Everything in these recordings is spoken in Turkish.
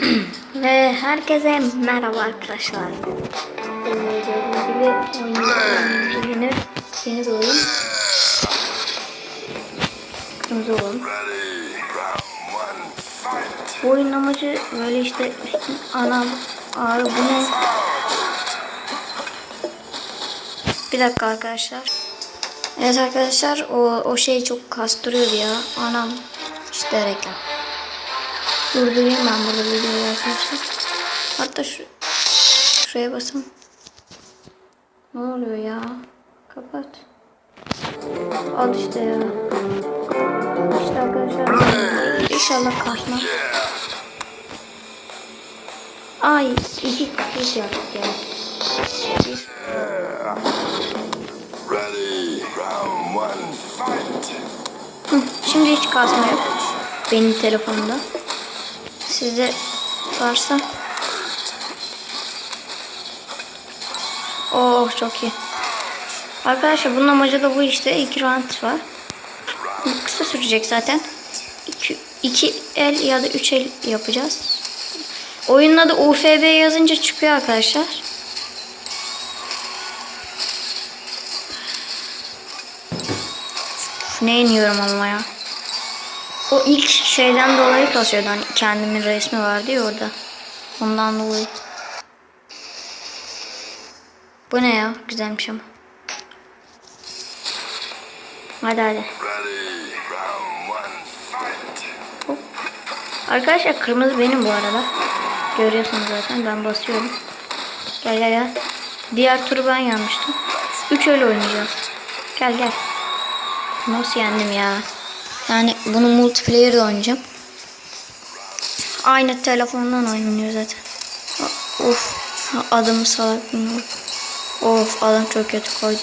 Ve herkese merhaba arkadaşlar. Ee, gibi oyunumuz yeni, yeni oyun. Kırmızı. Bu oyunun amacı böyle işte üstün anam ağrı bu ne? Bir dakika arkadaşlar. Evet arkadaşlar o, o şey çok kastırıyor ya. Anam işte reklam. Durdurayım ben burada videoyu arkadaşlar. Hatta şu, şuraya basın. Ne oluyor ya? Kapat. Al işte ya. İşte arkadaşlar. İnşallah kasmaz. Ay iki kişi yaptık ya. Ready, round Şimdi hiç kasma yok. Benim telefonumda. Sizde varsa. Oh çok iyi. Arkadaşlar bunun amacı da bu işte. İki round var. Kısa sürecek zaten. İki, iki el ya da üç el yapacağız. Oyunun adı UFB yazınca çıkıyor arkadaşlar. Ne iniyorum ama ya. O ilk şeyden dolayı kasıyordu. Hani kendimin resmi vardı ya orada. Ondan dolayı. Bu ne ya? Güzelmiş ama. Hadi hadi. Hop. Arkadaşlar kırmızı benim bu arada. Görüyorsunuz zaten ben basıyorum. Gel gel gel. Diğer turu ben yanmıştım. Üç öyle oynayacağız. Gel gel. Nasıl yendim ya? Yani bunu multiplayer'da oynayacağım. Aynı telefondan oynanıyor zaten. Of. Adamı salak bilmiyorum. Of adam çok kötü koydu.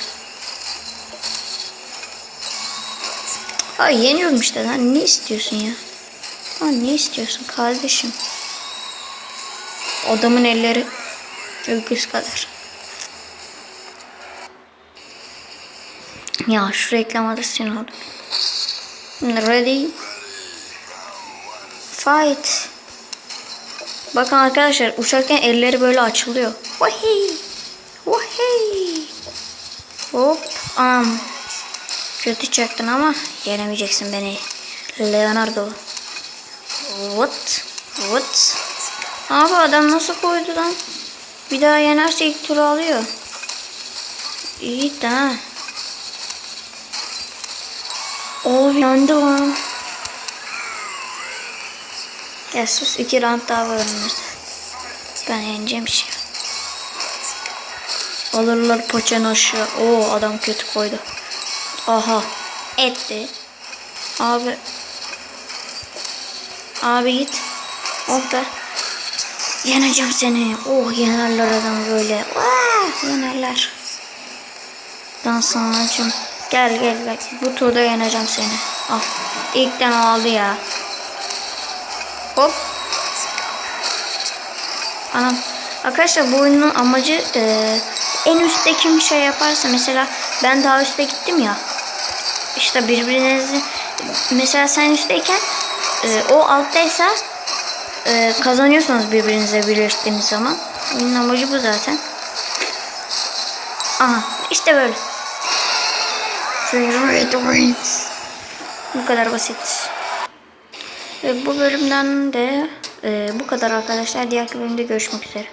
Ay yeniyorum işte lan. Ne istiyorsun ya? Ha, ne istiyorsun kardeşim? Adamın elleri öküz kadar. Ya şu reklama da sinir oldum. Ready? Fight. Bakın arkadaşlar uçarken elleri böyle açılıyor. Vahey. Vahey. Hop. Anam. Kötü çaktın ama yenemeyeceksin beni. Leonardo. What? What? Abi adam nasıl koydu lan? Bir daha yenerse ilk turu alıyor. İyi de ha. Oh yandı lan. Ya sus iki round daha var önümüzde. Ben yeneceğim şey. Alırlar aşağı. Oo adam kötü koydu. Aha. Etti. Abi. Abi git. Oh be. Yeneceğim seni. Oh yenerler adamı böyle. Vah, yenerler. Ben sanacım. Gel gel bak. Bu turda yeneceğim seni. Al. İlkten aldı ya. Hop. Anam. Arkadaşlar bu oyunun amacı e, en üstte kim şey yaparsa mesela ben daha üstte gittim ya. İşte birbirinizi mesela sen üstteyken e, o alttaysa e, kazanıyorsunuz birbirinize birleştiğiniz zaman. Oyunun amacı bu zaten. Aha işte böyle. Red wins. Bu kadar basit. Ve bu bölümden de e, bu kadar arkadaşlar. Diğer bölümde görüşmek üzere.